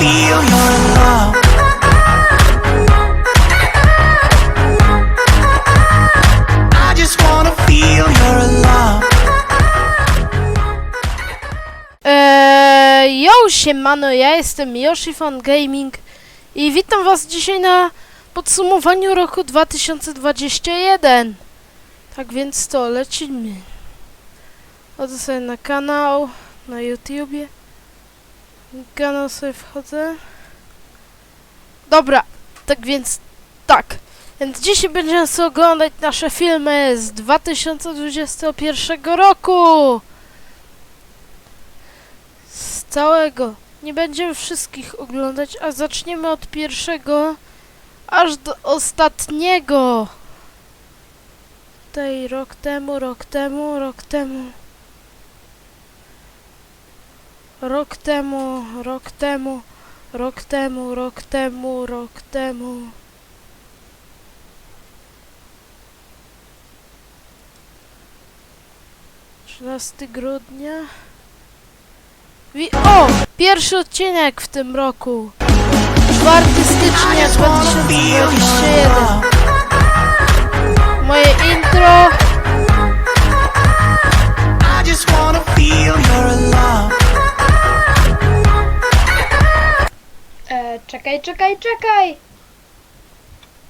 feel your love. I just wanna feel love. Eee, yo, siemano, ja jestem Yoshi Fan Gaming i witam was dzisiaj na podsumowaniu roku 2021. Tak więc to, lecimy. Chodzę sobie na kanał, na YouTubie. Kanał sobie wchodzę. Dobra, tak więc tak. Więc dzisiaj będziemy sobie oglądać nasze filmy z 2021 roku z całego. Nie będziemy wszystkich oglądać, a zaczniemy od pierwszego aż do ostatniego. Tutaj rok temu, rok temu, rok temu. Rok temu, rok temu, rok temu, rok temu, rok temu. Trzynasty grudnia. Wi o! Pierwszy odcinek w tym roku. 4 stycznia Just wanna feel your 2021. czekaj, czekaj!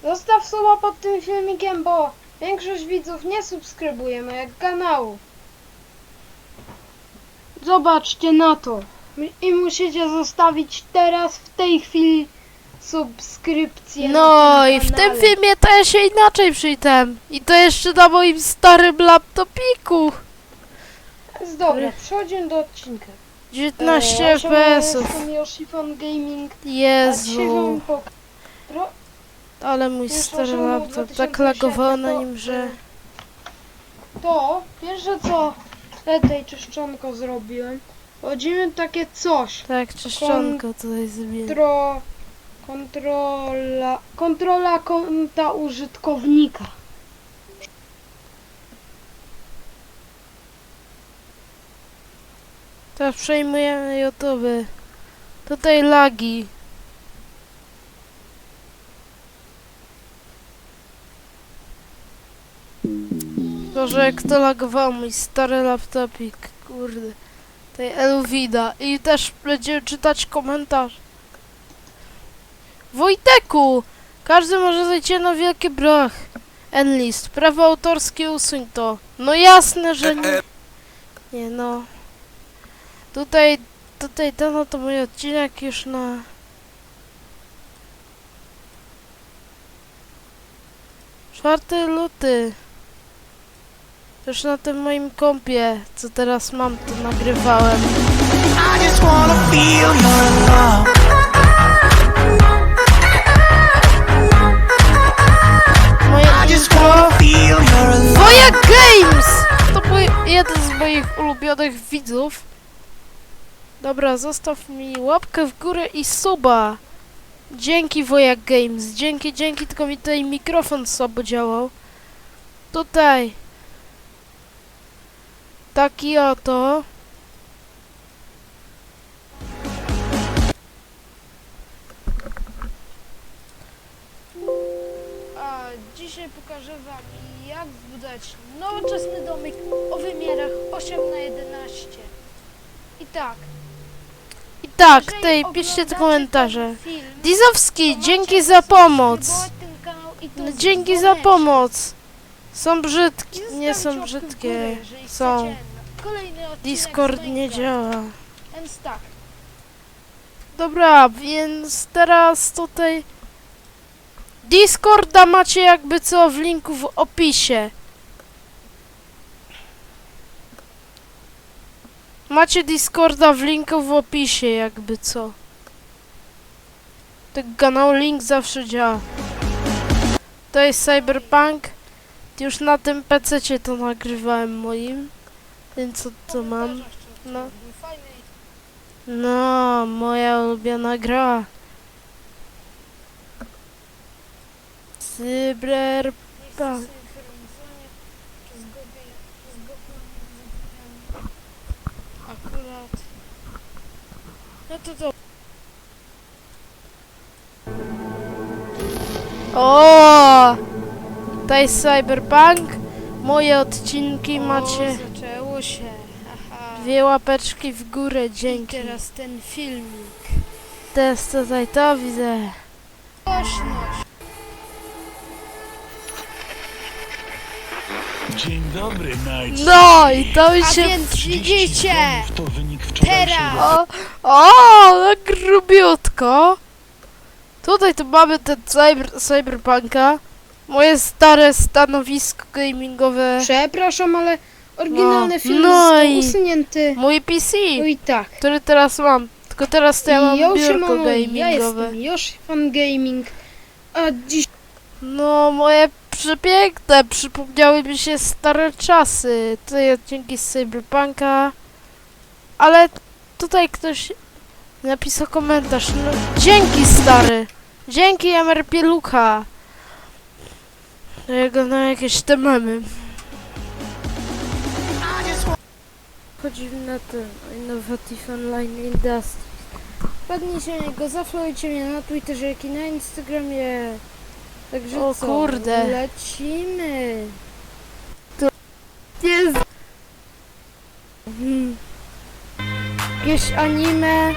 Zostaw suba pod tym filmikiem, bo większość widzów nie subskrybuje mojego kanału. Zobaczcie na to. I musicie zostawić teraz w tej chwili subskrypcję. No i w tym filmie to ja się inaczej przyjdę. I to jeszcze na moim starym laptopiku. Jest Dobra, przechodzimy do odcinka. 19 E, siema, FPS-ów. Yoshifon Gaming. Jezu. Ale mój Już stary laptop tak 2007, lagowało na to, nim, że... To pierwsze co tej czyszczonko zrobiłem. Chodzimy takie coś. Tak, czyszczonko tutaj zrobiłem. Kontro, kontrola, kontrola konta użytkownika. Teraz przejmujemy YouTube. Tutaj lagi. Boże, jak to lagowało mój stary laptopik, kurde. Tej Elwida. I też będziemy czytać komentarz. Wojteku! Każdy może zejść na wielki brach. Enlist. Prawo autorskie usuń to. No jasne, że nie. Nie no. Tutaj, tutaj ten oto mój odcinek już na... Czwarty luty. Już na tym moim kompie, co teraz mam, to nagrywałem. I just wanna feel your love. Woja Games! To mój, jeden z moich ulubionych widzów. Dobra, zostaw mi łapkę w górę i suba. Dzięki Woja Games, dzięki, dzięki, tylko mi tutaj mikrofon słabo działał. Tutaj. Taki oto. A dzisiaj pokażę wam jak zbudować nowoczesny domek o wymiarach 8 na 11 I tak. Tak, oglądacie piszcie te komentarze. Dizowski, dzięki za pomoc. No, dzięki za pomoc. Są brzydkie, nie są brzydkie. Są. Discord nie działa. Dobra, więc teraz tutaj Discorda macie jakby co w linku w opisie. Macie Discorda w linku w opisie jakby co. Ten kanał link zawsze działa. To jest Cyberpunk. Już na tym PC to nagrywałem moim. Więc co to mam? No. No, moja ulubiona gra. Cyberpunk. lat. No to to. O! To jest Cyberpunk. Moje odcinki macie. Zaczęło się. Aha. Dwie łapeczki w górę, dzięki. I teraz ten filmik. Teraz tutaj to widzę. Głośność. Dzień dobry, Night. No i to mi A się... więc 30 widzicie. To wynik Teraz. O, o, no grubiutko. Tutaj tu mamy ten cyber, cyberpunka. Moje stare stanowisko gamingowe. Przepraszam, ale oryginalny No. film No został i- usunięty. Mój PC, No i tak. który teraz mam. Tylko teraz to ja mam Yo, biurko siemano, ja gamingowe. jestem Yoshi Fan Gaming. A dziś No, moje przepiękne, przypomniały mi się stare czasy. Tutaj odcinki z Cyberpunka. Ale tutaj ktoś napisał komentarz. No, dzięki stary. Dzięki MRP Luka. Jego na jakieś te memy. Chodzimy na ten Innovative Online Industries. Wpadnijcie na niego, mnie na Twitterze, jak i na Instagramie. Także O co? kurde. Lecimy. Jest. Hmm. Jakieś anime.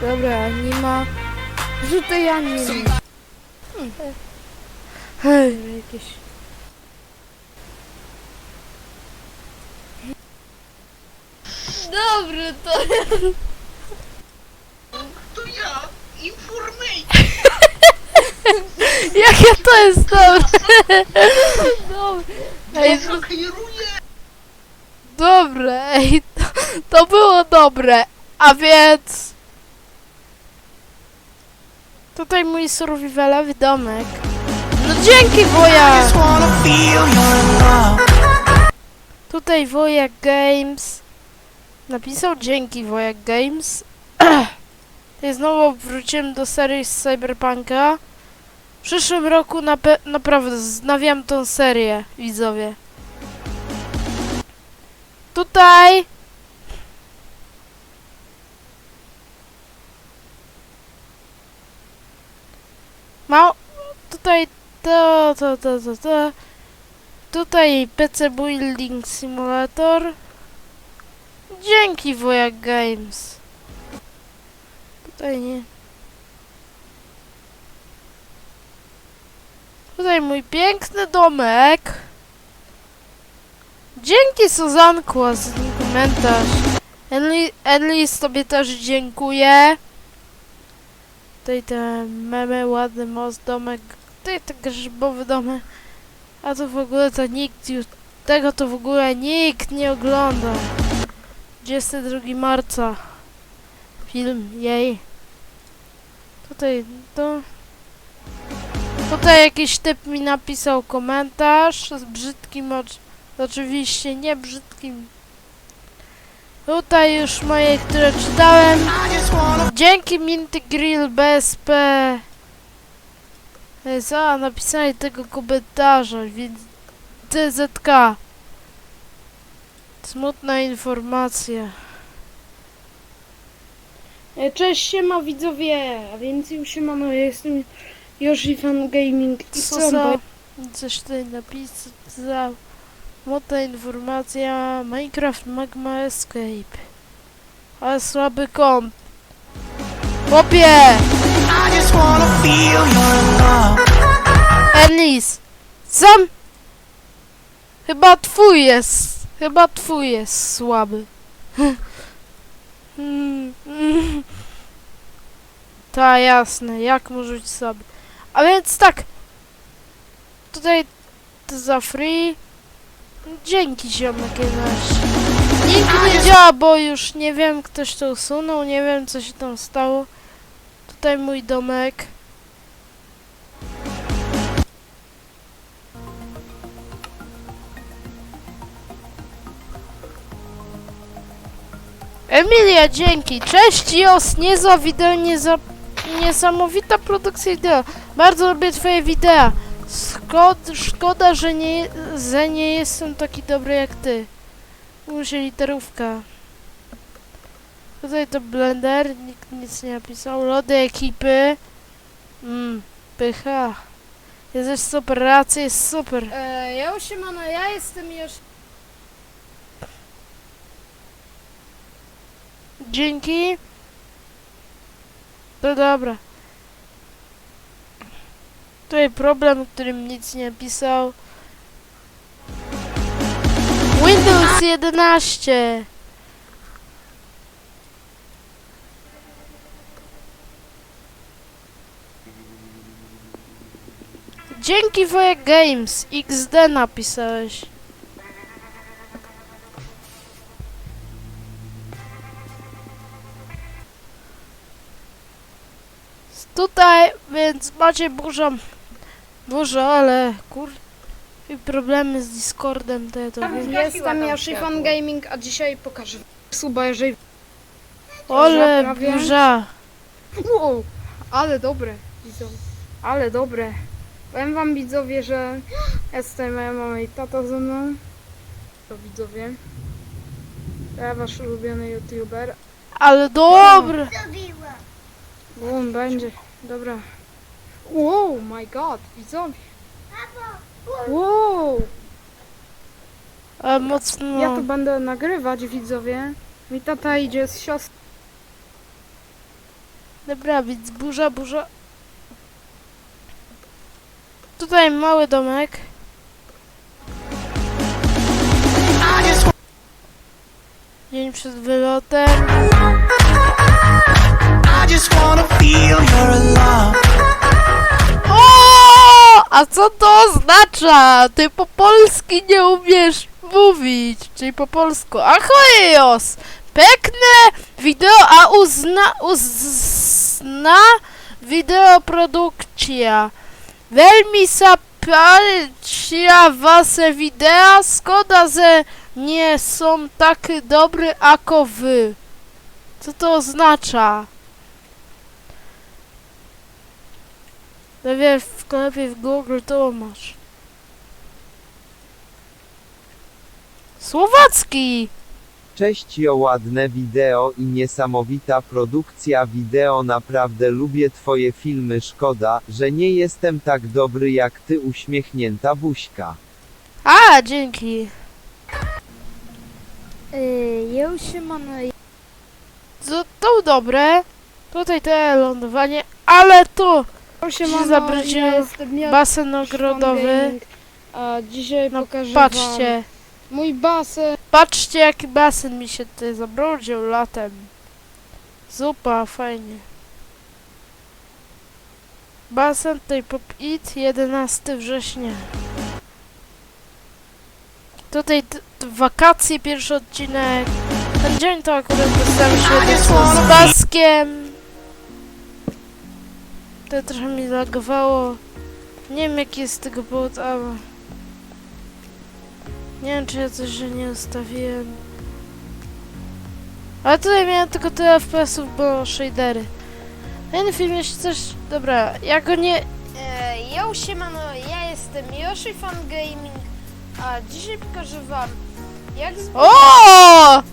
Dobra, anima. Rzucaj anime. Hmm. Hej. Dobra, Jakieś. Dobry to To ja, informator. Jakie to jest dobre? Dobre. Ej, kieruję. Dobre, ej, to, to było dobre. A więc... Tutaj mój survivalowy domek. No dzięki love. Tutaj Wojak Games. Napisał dzięki Wojak Games. Tutaj znowu wróciłem do serii z Cyberpunka. Przyszłym roku naprawdę znawiam tą serię, widzowie. Tutaj Ma... Tutaj to, to, to, to, to. Tutaj PC Building Simulator. Dzięki Wojak Games. Tutaj nie. Tutaj mój piękny domek. Dzięki Suzanku za ten komentarz. Enli- Enlis tobie też dziękuję. Tutaj te memy, ładny most, domek. Tutaj ten grzybowy domek. A to w ogóle to nikt już... Tego to w ogóle nikt nie ogląda. 22 marca. Film, jej. Tutaj, to... Tutaj jakiś typ mi napisał komentarz z brzydkim ocz... Oczywiście nie brzydkim. Tutaj już moje, które czytałem. Dzięki Minty Grill BSP za napisanie tego komentarza, więc TZK. Smutna informacja. E, Cześć, siema widzowie, a więc już siemano, ja jestem Yoshi Fan Gaming i bo- Coś tutaj napisał. Za... Smutna informacja. Minecraft Magma Escape. Ale słaby komp. Love. Elis! Sam! Chyba twój jest. Chyba twój jest słaby. Ta jasne, jak może być słaby. A więc tak. Tutaj to za free. Dzięki ziomek 11. Nikt nie działa, bo już nie wiem, ktoś to usunął, nie wiem co się tam stało. Tutaj mój domek. Emilia, dzięki. Cześć, Jos. Niezła wideo, nieza... niesamowita produkcja wideo. Bardzo lubię twoje wideo. Szkod, szkoda, że nie, że nie jestem taki dobry jak ty. Muszę literówka. Tutaj to Blender, nikt nic nie napisał. Lody ekipy. Mmm, pycha. Jesteś super, racja jest super. E, ja siemano, ja jestem już... Dzięki. To dobra. Tutaj problem, którym nic nie pisał. Windows 11. Dzięki Wojek Games. XD napisałeś. Więc macie burzą. Burzę, ale kur... I problemy z Discordem, to ja to wiem. Jestem Yoshi Fan Gaming, a dzisiaj pokażę suba, jeżeli... Ole, burza. Wow, ale dobre, widzowie. Ale dobre. Powiem wam widzowie, że jestem moja mama i tata ze mną. To widzowie. Ja wasz ulubiony youtuber. Ale dobre. Bum, będzie. Dobra. Wow, my god, widzowie. Wow, A mocno. ja to będę nagrywać widzowie. Mi tata idzie z siostrą. Dobra, więc burza, burza. Tutaj mały domek. Dzień przed wylotem. I just wanna feel your love. A co to oznacza? Ty po polski nie umiesz mówić. Czyli po polsku. Ahojos! Pekne wideo, a uzna, uzna videoprodukcja. Veľmi sa páčia wasze wideo. Szkoda, że nie są tak dobre ako wy. Co to oznacza? No wiesz, sklepie w Google to masz. Słowacki! Cześć jo ładne wideo i niesamowita produkcja wideo naprawdę lubię twoje filmy szkoda, że nie jestem tak dobry jak ty uśmiechnięta buźka. A, dzięki. Ja już się mam To, to dobre. Tutaj to lądowanie, ale tu Się zabrudził basen ogrodowy. A dzisiaj No, pokażę Patrzcie, wam mój basen. patrzcie jaki basen mi się tutaj zabrudził latem. Zupa, fajnie. Basen tutaj pop it 11 września. Tutaj wakacje, pierwszy odcinek. Ten dzień to akurat dostałem się z Baskiem. To trochę mi lagowało. Nie wiem jaki jest tego powód, ale... Nie wiem czy ja coś że nie ustawiłem. Ale tutaj miałem tylko tyle FPS-ów, bo shadery. Ten film jeszcze coś... Dobra, ja go nie... E, yo, siemano, ja jestem Yoshi Fan Gaming, a dzisiaj pokażę wam jak zbudować!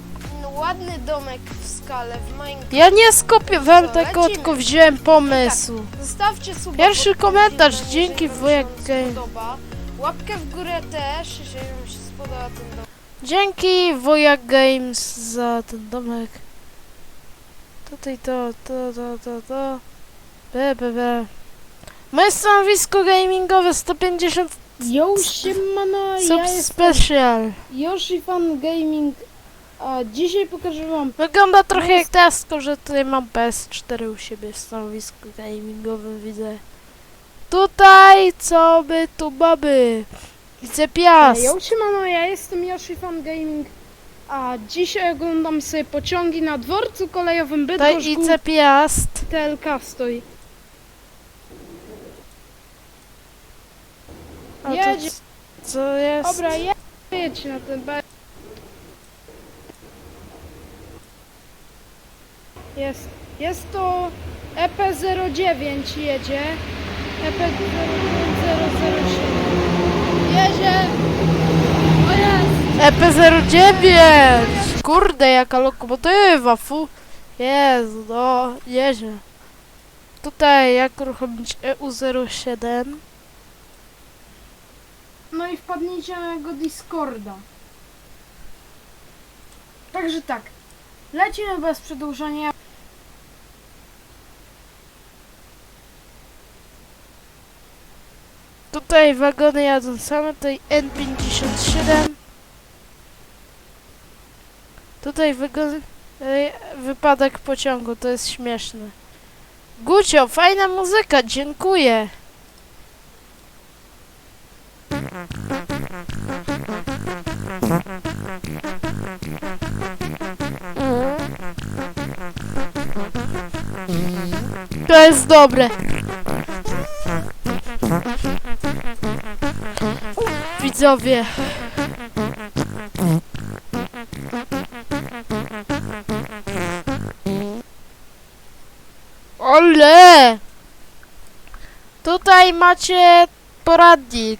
Ładny domek w skale w Minecraft. Ja nie skopiowałem To tego, lecimy. tylko wziąłem pomysł. Zostawcie suba. Pierwszy pod tym komentarz, filmem, dzięki wam wujek się Game. spodoba. Łapkę w górę też, jeżeli wam się spodoba ten dom. Dzięki Wojak Games za ten domek. Tutaj to, to, to, to, to. B, B, B. Moje stanowisko gamingowe 150 Yo, siemano, ja sub jestem special. Yoshi Fan Gaming, a dzisiaj pokażę wam Wygląda trochę jak tylko że tutaj mam PS4 u siebie w stanowisku gamingowym, widzę. Tutaj, co by tu baby? Widzę piast. Yo, siemano, ja jestem Yoshi Fan Gaming, a dzisiaj oglądam sobie pociągi na dworcu kolejowym Tutaj Bydgoszcz widzę piast. TLK stoi. A to Jedzie. Co jest? Dobra, je- jedź na ten. Jest, jest to E EP09 jedzie. E EP09007. Jedzie! O jest! EP09! Kurde, jaka lokomotywa, fu. Jezu, no, nieźle. Tutaj jak uruchomić EU07. no i wpadnijcie na jego Discorda. Także tak, lecimy bez przedłużania. Tutaj wagony jadą same, tutaj N57. Tutaj wagon, e, wypadek pociągu, to jest śmieszne. Gucio, fajna muzyka, dziękuję. To jest dobre. Widzowie. Ole! Tutaj macie poradnik.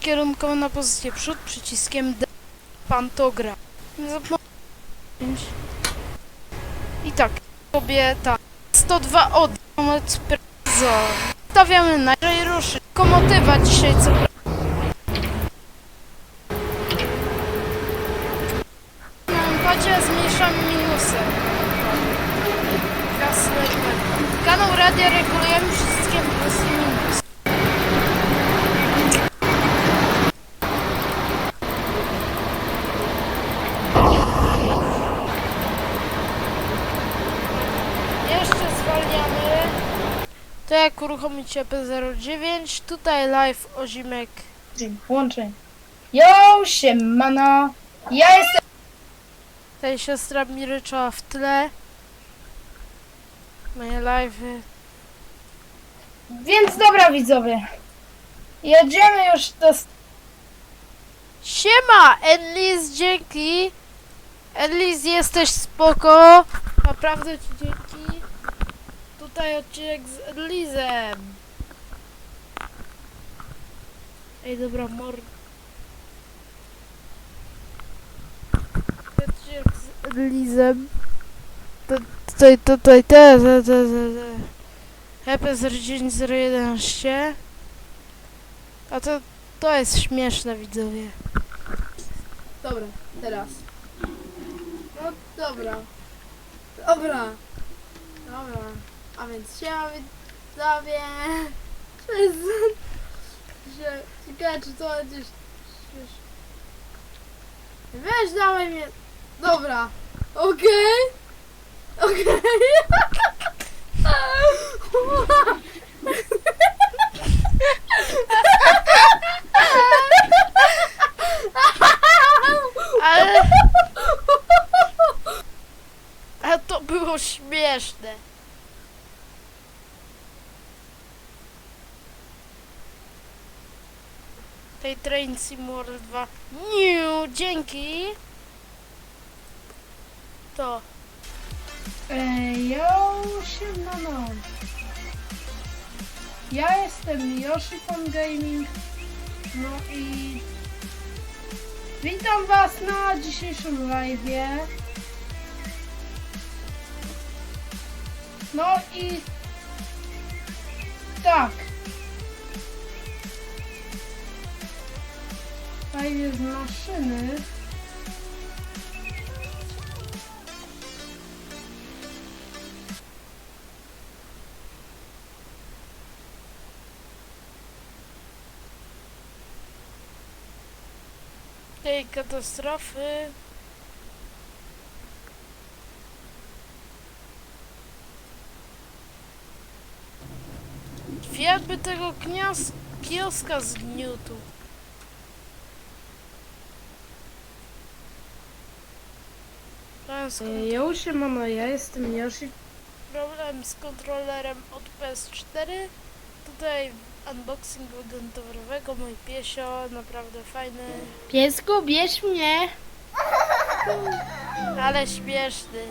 Kierunkowy na pozycję przód przyciskiem D. Pantogra. Nie zapomnij. I tak, kobieta. 102 od moment prezo. Stawiamy najwyżej ruszy. Komotywa dzisiaj co Na padzie zmniejszamy minusem. Kasy Kanał radia regulujemy wszystkim plus i minus. Jeszcze zwalniamy. To jak uruchomicie P09, tutaj live Ozimek. Włączeń. Yo, siemano. Ja jestem... Tutaj siostra mi ryczała w tle. Moje live'y. Więc dobra widzowie. Jedziemy już do... Siema! Enlis, dzięki! Enlis, jesteś spoko! Naprawdę ci dzięki. Tutaj odcinek z Enlisem. Ej, dobra, mor... Odcinek z. To- Tutaj, tutaj, te, te, te, te, te. EPS 011. A to, to jest śmieszne, widzowie. Dobra, teraz. No dobra. Dobra. Dobra. A więc siema widzowie. Przez... Że... Ciekawe czy to będziesz... Weź dawaj mnie... Dobra. Okej. Okej. Ale... Ale to było śmieszne. Tej Train Simulator 2. Niu, dzięki. To. Ej, yo, siemano. Ja jestem Yoshipon Gaming. No i witam was na dzisiejszym live'ie. No i tak. Live z maszyny. Tej katastrofy. Fiat by tego knios- kioska zgniótł. Problem z, kon- Yo, siemano, ja jestem Yoshi. problem z kontrolerem od PS4. Tutaj unboxing wagonu towarowego, mój piesio, naprawdę fajny, Piesku, bierz mnie. ale śmieszny.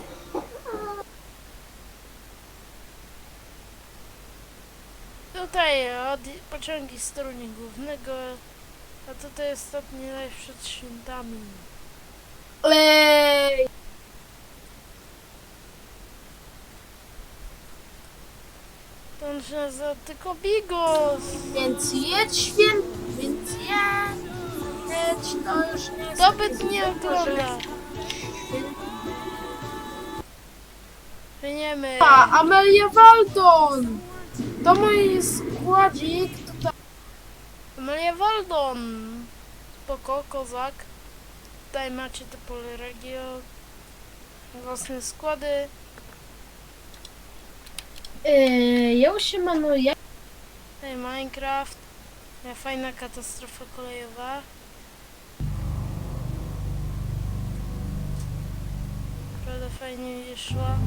Tutaj od, pociągi toru głównego, a tutaj ostatni live przed świętami. Ej! Się nazywa tylko Bigos. Więc jedź święt, więc jedź, jedź, to już nie Dobyt nie ogląda. Płyniemy. A, Amelia Waldon! To mój składzik tutaj. Amelia Waldon. Spoko, kozak. Tutaj macie te pole regio. Własne składy. Yy, ja się manuję. Tutaj Minecraft. Ja, Fajna katastrofa kolejowa. Naprawdę fajnie szła.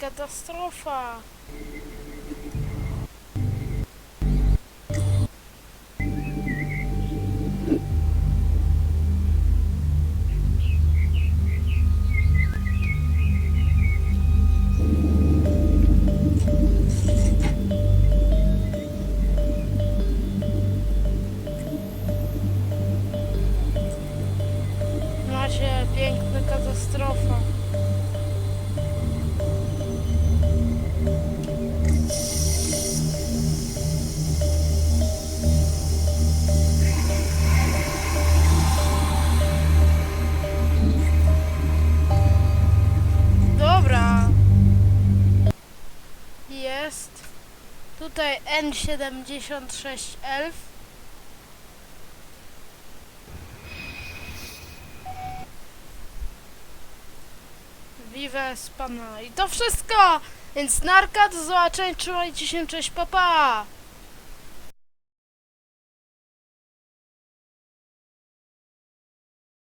Katastrofa. N76L Vive Spana i to wszystko! Więc narka, do zobaczenia, trzymajcie się, cześć, papa! Pa.